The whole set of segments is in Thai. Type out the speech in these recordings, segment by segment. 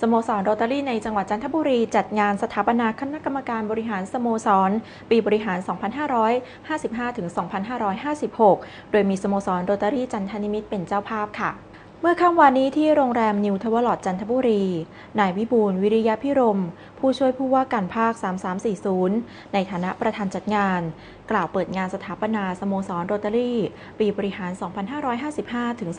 สโมสรโรตารี่ในจังหวัดจันทบุรี จัดงานสถาปนาคณะกรรมการบริหารสโมสร ปีบริหาร 2555 ถึง 2556 โดยมีสโมสรโรตารี่จันทนิมิตเป็นเจ้าภาพค่ะเมื่อค่ำวานนี้ที่โรงแรมนิวทวลอดจันทบุรี นายวิบูลวิริยะพิรม ผู้ช่วยผู้ว่าการภาค 3340 ในฐานะประธานจัดงาน กล่าวเปิดงานสถาปนาสโมสรโรตารี่ ปีบริหาร 2555 ถึง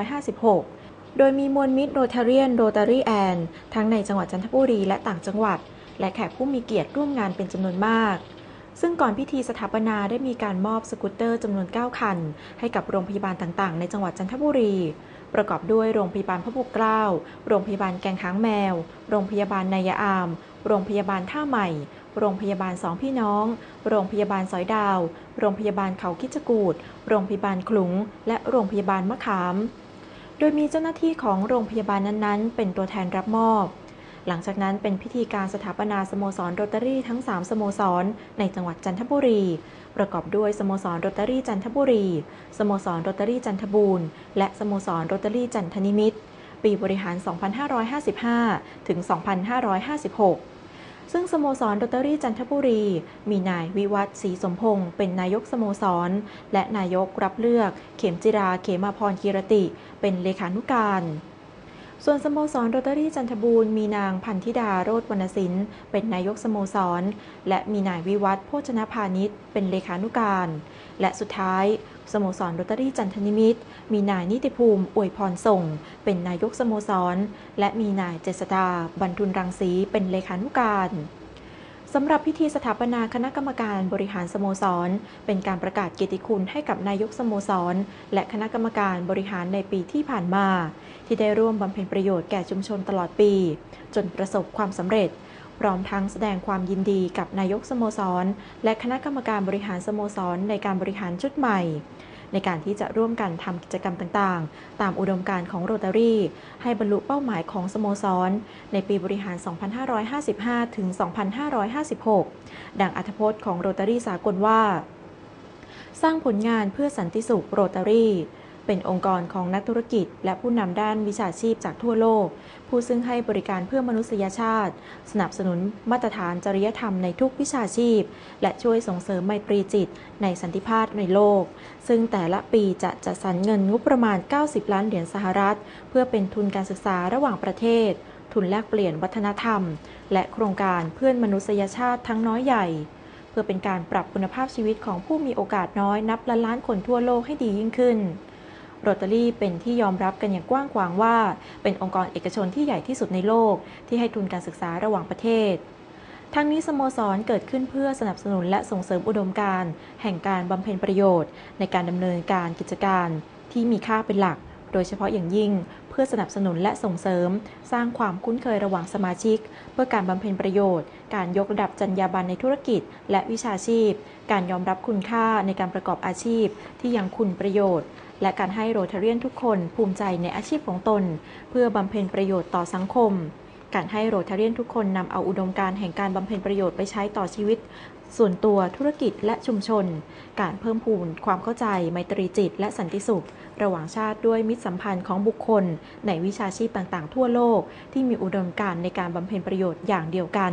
2556 โดยมีมวลมิตรโรตาเรียนโรตารี่แอนทั้งในจังหวัดจันทบุรีและต่างจังหวัด และแขกผู้มีเกียรติร่วมงานเป็นจำนวนมาก ซึ่งก่อนพิธีสถาปนาได้มีการมอบสกูตเตอร์จำนวน 9 คัน ให้กับโรงพยาบาลต่างๆ ในจังหวัดจันทบุรี ประกอบด้วยโรงพยาบาลพระปกเกล้า โรงพยาบาลแกงค้างแมว โรงพยาบาลนายอาม โรงพยาบาลท่าใหม่ โรงพยาบาลสองพี่น้อง โรงพยาบาลสอยดาว โรงพยาบาลเขาคิจกูดโรงพยาบาลขลุง และโรงพยาบาลมะขาม ดยมีเจ้าหน้าที่ของโรงพยาบาลนั้นๆ เป็นตัวแทนรับมอบ หลังจากนั้นเป็นพิธีการสถาปนาสโมสรโรตารี่ทั้ง 3 สโมสร ในจังหวัดจันทบุรี ประกอบด้วยสโมสรโรตารี่จันทบุรี สโมสรโรตารี่จันทบูรณ์ และสโมสรโรตารี่จันทนิมิตร ปีบริหาร 2555 ถึง 2556 ซึ่งสโมสรโรตารี่จันทบุรี มีนายวิวัฒศรีสมพงศ์เป็นนายกสโมสร และนายกรับเลือก เขมจิราเขมาพรกีรติ เป็นเลขานุการส่วนสโมสรโรตารี่จันทบูรณ์มีนางพันธิดาโรธวรรณสินเป็นนายกสโมสร และมีนายวิวัฒโภชนพาณิชย์เป็นเลขานุการ และสุดท้าย สโมสรโรตารี่จันทนิมิตรมีนายนิติภูมิอวยพรส่ง เป็นนายกสโมสร และมีนายเจษดาบรรทุนรังสีเป็นเลขานุการสำหรับพิธีสถาปนาคณะกรรมการบริหารสโมสร เป็นการประกาศเกียรติคุณให้กับนายกสโมสร และคณะกรรมการบริหารในปีที่ผ่านมา ที่ได้ร่วมบำเพ็ญประโยชน์แก่ชุมชนตลอดปี จนประสบความสำเร็จ พร้อมทั้งแสดงความยินดีกับนายกสโมสร และคณะกรรมการบริหารสโมสร ในการบริหารชุดใหม่ ในการที่จะร่วมกันทำกิจกรรมต่างๆ ตามอุดมการณ์ของโรตารี่ ให้บรรลุเป้าหมายของสโมสร ในปีบริหาร 2555 ถึง 2556 ดังอัธพจน์ของโรตารี่สากลว่า สร้างผลงานเพื่อสันติสุขโรตารี่ เป็นองค์กรของนักธุรกิจ และผู้นำด้านวิชาชีพจากทั่วโลก ผู้ซึ่งให้บริการเพื่อมนุษยชาติ สนับสนุนมาตรฐานจริยธรรมในทุกวิชาชีพ และช่วยส่งเสริมไมตรีจิต ในสันติภาพในโลก ซึ่งแต่ละปีจะจัดสรรเงินงบประมาณ 90 ล้านเหรียญสหรัฐ เพื่อเป็นทุนการศึกษาระหว่างประเทศ ทุนแลกเปลี่ยนวัฒนธรรม และโครงการเพื่อนมนุษยชาติทั้งน้อยใหญ่เพื่อเป็นการปรับคุณภาพชีวิตของผู้มีโอกาสน้อยนับล้านล้านคนทั่วโลกให้ดียิ่งขึ้น โรตารี่เป็นที่ยอมรับกันอย่างกว้างขวางว่า เป็นองค์กรเอกชนที่ใหญ่ที่สุดในโลก ที่ให้ทุนการศึกษาระหว่างประเทศ ทั้งนี้สโมสรเกิดขึ้นเพื่อสนับสนุนและส่งเสริมอุดมการณ์แห่งการบำเพ็ญประโยชน์ ในการดำเนินการกิจการที่มีค่าเป็นหลัก โดยเฉพาะอย่างยิ่ง เพื่อสนับสนุนและส่งเสริม สร้างความคุ้นเคยระหว่างสมาชิก เพื่อการบำเพ็ญประโยชน์ การยกระดับจรรยาบรรณในธุรกิจ และวิชาชีพ การยอมรับคุณค่าในการประกอบอาชีพ ที่ยังคุณประโยชน์และการให้โรเทเรียนทุกคนภูมิใจในอาชีพของตน เพื่อบำเพ็ญประโยชน์ต่อสังคม การให้โรตาเรียนทุกคนนำเอาอุดมการแห่งการบำเพ็ญประโยชน์ไปใช้ต่อชีวิต ส่วนตัวธุรกิจและชุมชน การเพิ่มพูนความเข้าใจ ไมตรีจิต และสันติสุข ระหว่างชาติด้วยมิตรสัมพันธ์ของบุคคล ในวิชาชีพต่างๆ ทั่วโลก ที่มีอุดมการในการบำเพ็ญประโยชน์อย่างเดียวกัน